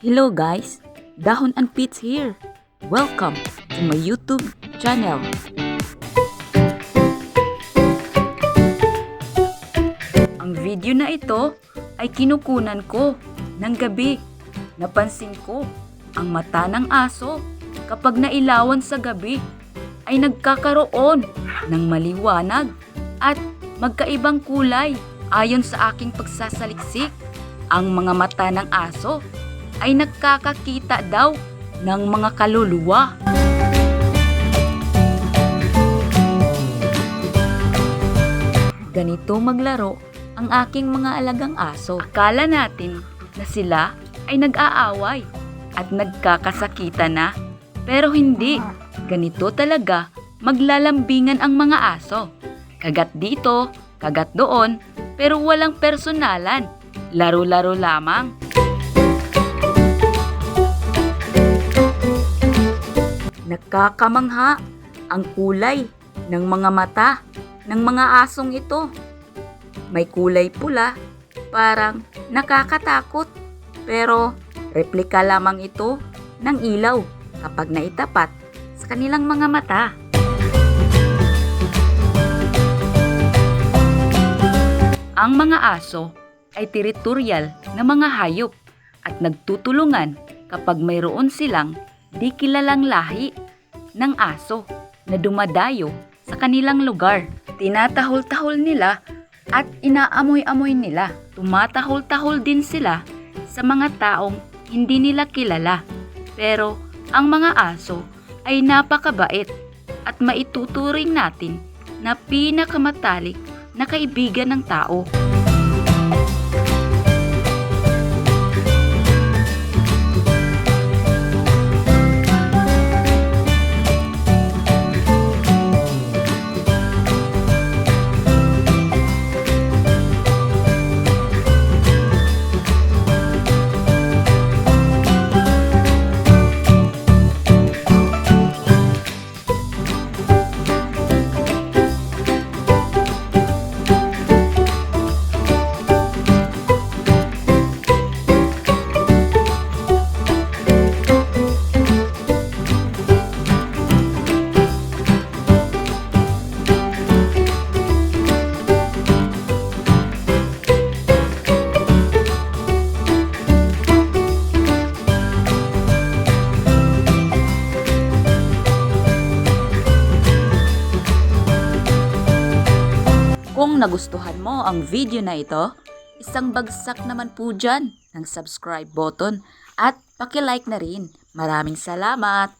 Hello guys, Dahon and Pits here. Welcome to my YouTube channel. Ang video na ito ay kinukunan ko ng gabi. Napansin ko ang mata ng aso kapag nailawan sa gabi ay nagkakaroon ng maliwanag at magkaibang kulay ayon sa aking pagsasaliksik. Ang mga mata ng aso ay nagkakakita daw ng mga kaluluwa. Ganito maglaro ang aking mga alagang aso. Akala natin na sila ay nag-aaway at nagkakasakitan na. Pero hindi. Ganito talaga maglalambingan ang mga aso. Kagat dito, kagat doon, pero walang personalan. Laro-laro lamang. Nakakamangha ang kulay ng mga mata ng mga asong ito. May kulay pula, parang nakakatakot. Pero replika lamang ito ng ilaw kapag naitapat sa kanilang mga mata. Ang mga aso ay teritorial na mga hayop at nagtutulungan kapag mayroon silang di kilalang lahi ng aso na dumadayo sa kanilang lugar. Tinatahol-tahol nila at inaamoy-amoy nila. Tumatahol-tahol din sila sa mga taong hindi nila kilala. Pero ang mga aso ay napakabait at maituturing natin na pinakamatalik na kaibigan ng tao. Nagustuhan mo ang video na ito, isang bagsak naman po dyan ng subscribe button at pakilike na rin. Maraming salamat!